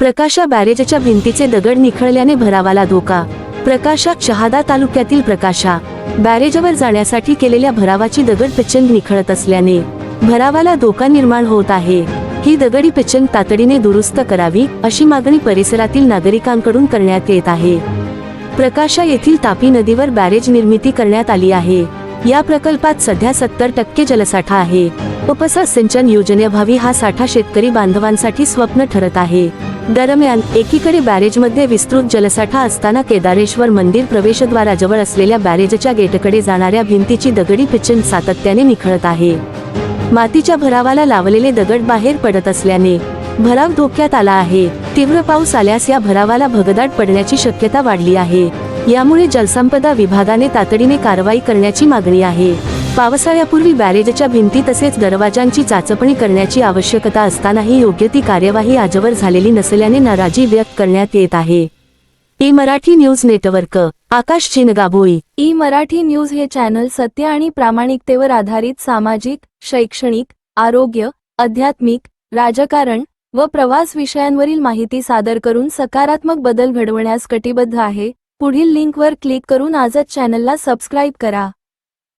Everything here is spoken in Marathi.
प्रकाशा बॅरेजच्या भिंतीचे दगड निखळल्याने भरावाला धोका. प्रकाशा शहादा तालुक्यातील प्रकाशा बॅरेजवर जाण्यासाठी केलेल्या भरावाची दगड प्रचंड निखळत असल्याने भरावाला धोका निर्माण होत आहे. ही दगडी प्रचंड तातडीने दुरुस्त करावी अशी मागणी परिसरातील नागरिकांकडून करण्यात येत आहे. प्रकाशा येथील तापी नदीवर बॅरेज निर्मिती करण्यात आली आहे. या प्रकल्पात सध्या सत्तर टक्के जलसाठा आहे. उपसा सिंचन योजनेअभावी हा साठा शेतकरी बांधवांसाठी स्वप्न ठरत आहे. दरम्यान एकीकडे बॅरेजमध्ये विस्तृत जलसाठा असताना केदारेश्वर मंदिर प्रवेशद्वाराजवळ असलेल्या बॅरेजच्या गेटकडे जाणाऱ्या भिंतीची दगडी पिचन सातत्याने निखळत आहे. मातीच्या भरावाला लावलेले दगड बाहेर पडत असल्याने भराव धोक्यात आला आहे. तीव्र पाऊस आल्यास या भरावाला भगदाट पडण्याची शक्यता वाढली आहे. यामुळे जलसंपदा विभागाने तातडीने कारवाई करण्याची मागणी आहे. पावसाळ्यापूर्वी बॅरेजच्या भिंती तसेच दरवाजांची चाचपणी करण्याची आवश्यकता असतानाही योग्य ती कार्यवाही आजवर झालेली नसल्याने नाराजी व्यक्त करण्यात येत आहे. E Marathi news network Akash Chingabhoi E Marathi news हे चॅनल सत्य आणि प्रामाणिकतेवर आधारित सामाजिक शैक्षणिक आरोग्य आध्यात्मिक राजकारण व प्रवास विषयांवरील माहिती सादर करून सकारात्मक बदल घडवण्यास कटिबद्ध आहे. पुढील लिंकवर क्लिक करून आजच चॅनलला सबस्क्राईब करा.